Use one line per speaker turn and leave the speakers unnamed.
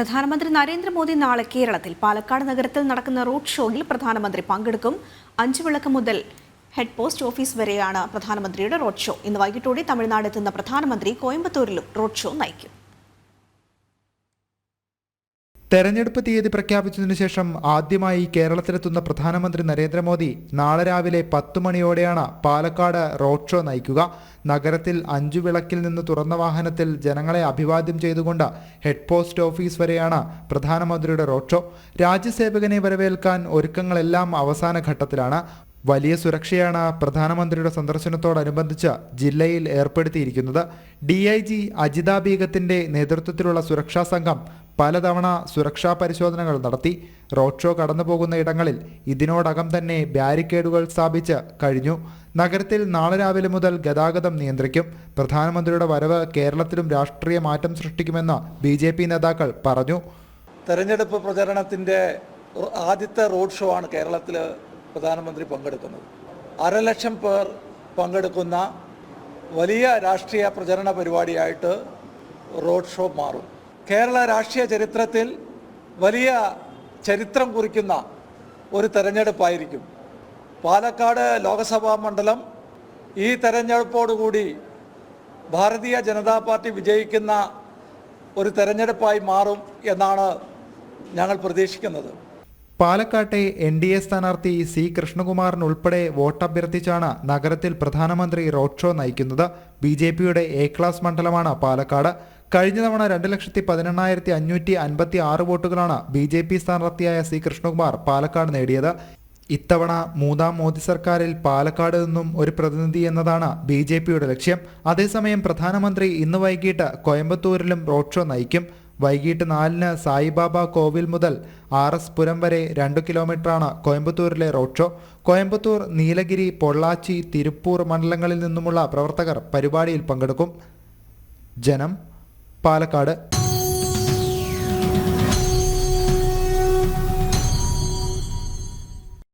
പ്രധാനമന്ത്രി നരേന്ദ്രമോദി നാളെ കേരളത്തിൽ പാലക്കാട് നഗരത്തിൽ നടക്കുന്ന റോഡ് ഷോയിൽ പ്രധാനമന്ത്രി പങ്കെടുക്കും. അഞ്ചു വിളക്ക് മുതൽ ഹെഡ് പോസ്റ്റ് ഓഫീസ് വരെയാണ് പ്രധാനമന്ത്രിയുടെ റോഡ് ഷോ. ഇന്ന് വൈകിട്ടോടെ തമിഴ്നാട് എത്തുന്ന പ്രധാനമന്ത്രി കോയമ്പത്തൂരിലും റോഡ് ഷോ നയിക്കും.
തെരഞ്ഞെടുപ്പ് തീയതി പ്രഖ്യാപിച്ചതിനു ശേഷം ആദ്യമായി കേരളത്തിലെത്തുന്ന പ്രധാനമന്ത്രി നരേന്ദ്രമോദി നാളെ രാവിലെ പത്തു മണിയോടെയാണ് പാലക്കാട് റോഡ് ഷോ നയിക്കുക. നഗരത്തിൽ അഞ്ചു വിളക്കിൽ നിന്ന് തുറന്ന വാഹനത്തിൽ ജനങ്ങളെ അഭിവാദ്യം ചെയ്തുകൊണ്ട് ഹെഡ് പോസ്റ്റ് ഓഫീസ് വരെയാണ് പ്രധാനമന്ത്രിയുടെ റോഡ് ഷോ. രാജ്യസേവകനെ വരവേൽക്കാൻ ഒരുക്കങ്ങളെല്ലാം അവസാന ഘട്ടത്തിലാണ്. വലിയ സുരക്ഷയാണ് പ്രധാനമന്ത്രിയുടെ സന്ദർശനത്തോടനുബന്ധിച്ച് ജില്ലയിൽ ഏർപ്പെടുത്തിയിരിക്കുന്നത്. ഡി ഐ ജി അജിത ബീഗത്തിന്റെ നേതൃത്വത്തിലുള്ള സുരക്ഷാ സംഘം പലതവണ സുരക്ഷാ പരിശോധനകൾ നടത്തി. റോഡ് ഷോ കടന്നുപോകുന്ന ഇടങ്ങളിൽ ഇതിനോടകം തന്നെ ബാരിക്കേഡുകൾ സ്ഥാപിച്ച് കഴിഞ്ഞു. നഗരത്തിൽ നാളെ രാവിലെ മുതൽ ഗതാഗതം നിയന്ത്രിക്കും. പ്രധാനമന്ത്രിയുടെ വരവ് കേരളത്തിലും രാഷ്ട്രീയ മാറ്റം സൃഷ്ടിക്കുമെന്ന് ബി നേതാക്കൾ പറഞ്ഞു.
തെരഞ്ഞെടുപ്പ് പ്രചരണത്തിന്റെ ആദ്യത്തെ റോഡ് ഷോ ആണ് കേരളത്തിൽ പ്രധാനമന്ത്രി പങ്കെടുക്കുന്നത്. അരലക്ഷം പേർ പങ്കെടുക്കുന്ന വലിയ രാഷ്ട്രീയ പ്രചരണ പരിപാടിയായിട്ട് റോഡ് ഷോ മാറും. കേരള രാഷ്ട്രീയ ചരിത്രത്തിൽ വലിയ ചരിത്രം കുറിക്കുന്ന ഒരു തെരഞ്ഞെടുപ്പായിരിക്കും. പാലക്കാട് ലോക്സഭാ മണ്ഡലം ഈ തെരഞ്ഞെടുപ്പോടുകൂടി ഭാരതീയ ജനതാ പാർട്ടി വിജയിക്കുന്ന ഒരു തെരഞ്ഞെടുപ്പായി മാറും എന്നാണ് ഞങ്ങൾ പ്രതീക്ഷിക്കുന്നത്.
പാലക്കാട്ടെ എൻ ഡി എ സ്ഥാനാർത്ഥി സി കൃഷ്ണകുമാറിനുൾപ്പെടെ വോട്ടഭ്യർത്ഥിച്ചാണ് നഗരത്തിൽ പ്രധാനമന്ത്രി റോഡ് ഷോ നയിക്കുന്നത്. ബി ജെ പിയുടെ എ ക്ലാസ് മണ്ഡലമാണ് പാലക്കാട്. കഴിഞ്ഞ തവണ രണ്ട് ലക്ഷത്തി പതിനെണ്ണായിരത്തി അഞ്ഞൂറ്റി അൻപത്തി ആറ് വോട്ടുകളാണ് ബി ജെ പി സ്ഥാനാർത്ഥിയായ സി കൃഷ്ണകുമാർ പാലക്കാട് നേടിയത്. ഇത്തവണ മൂന്നാം മോദി സർക്കാരിൽ പാലക്കാട് നിന്നും ഒരു പ്രതിനിധി എന്നതാണ് ബി ജെ പിയുടെ ലക്ഷ്യം. അതേസമയം പ്രധാനമന്ത്രി ഇന്ന് വൈകിട്ട് കോയമ്പത്തൂരിലും റോഡ് ഷോ നയിക്കും. വൈകിട്ട് നാലിന് സായിബാബ കോവിൽ മുതൽ ആർ എസ് പുരം വരെ രണ്ട് കിലോമീറ്ററാണ് കോയമ്പത്തൂരിലെ റോഡ് ഷോ. കോയമ്പത്തൂർ നീലഗിരി പൊള്ളാച്ചി തിരുപ്പൂർ മണ്ഡലങ്ങളിൽ നിന്നുമുള്ള പ്രവർത്തകർ പരിപാടിയിൽ പങ്കെടുക്കും. ജനം പാലക്കാട്.